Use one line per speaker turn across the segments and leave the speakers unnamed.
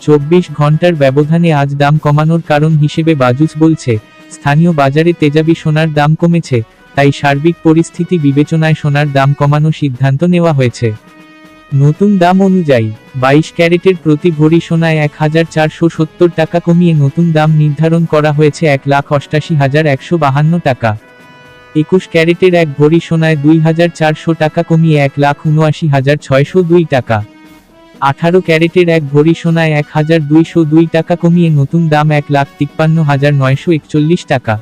চব্বিশ ঘণ্টার ব্যবধানে আজ দাম কমানোর কারণ হিসেবে বাজুস বলছে, স্থানীয় বাজারে তেজাবি সোনার দাম কমেছে, তাই সার্বিক পরিস্থিতি বিবেচনায় সোনার দাম কমানো সিদ্ধান্ত নেওয়া হয়েছে। নতুন দাম অনুযায়ী, বাইশ ক্যারেটের প্রতি ভরি সোনায় এক হাজার চারশো সত্তর টাকা কমিয়ে নতুন দাম নির্ধারণ করা হয়েছে এক লাখ অষ্টাশি হাজার একশো বাহান্ন টাকা। একুশ ক্যারেটের এক ভরি সোনায় দুই হাজার চারশো টাকা কমিয়ে এক লাখ উনআশি হাজার ছয়শো দুই টাকা। আঠারো ক্যারেটের এক ভরি সোনায় এক হাজার দুইশো দুই টাকা কমিয়ে নতুন দাম এক লাখ তিপ্পান্ন হাজার নয়শো একচল্লিশ টাকা।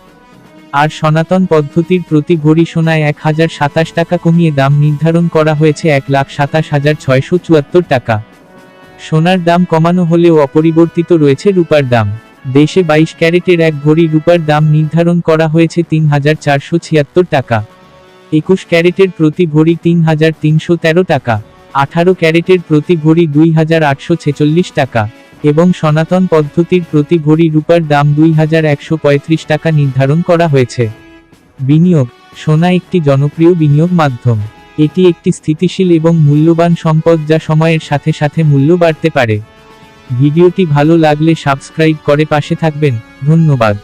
আর সনাতন পদ্ধতির প্রতি ভরি সোনায় এক হাজার সাতাশ টাকা কমিয়ে দাম নির্ধারণ করা হয়েছে এক লাখ সাতাশ হাজার ছয়শো চুয়াত্তর টাকা। সোনার দাম কমানো হলেও অপরিবর্তিত রয়েছে রূপার দাম। দেশে বাইশ ক্যারেটের এক ভরি রূপার দাম নির্ধারণ করা হয়েছে তিন হাজার চারশো ছিয়াত্তর টাকা। একুশ ক্যারেটের প্রতি ভরি তিন হাজার তিনশো তেরো টাকা। আঠারো ক্যারেটের প্রতি ভরি দুই হাজার আটশো ছেচল্লিশ টাকা, এবং সনাতন পদ্ধতির প্রতি ভরি রূপার দাম দুই হাজার একশো পঁয়ত্রিশ টাকা নির্ধারণ করা হয়েছে। বিনিয়োগ, সোনা একটি জনপ্রিয় বিনিয়োগ মাধ্যম। এটি একটি স্থিতিশীল এবং মূল্যবান সম্পদ যা সময়ের সাথে সাথে মূল্য বাড়তে পারে। ভিডিওটি ভালো লাগলে সাবস্ক্রাইব করে পাশে থাকবেন, ধন্যবাদ।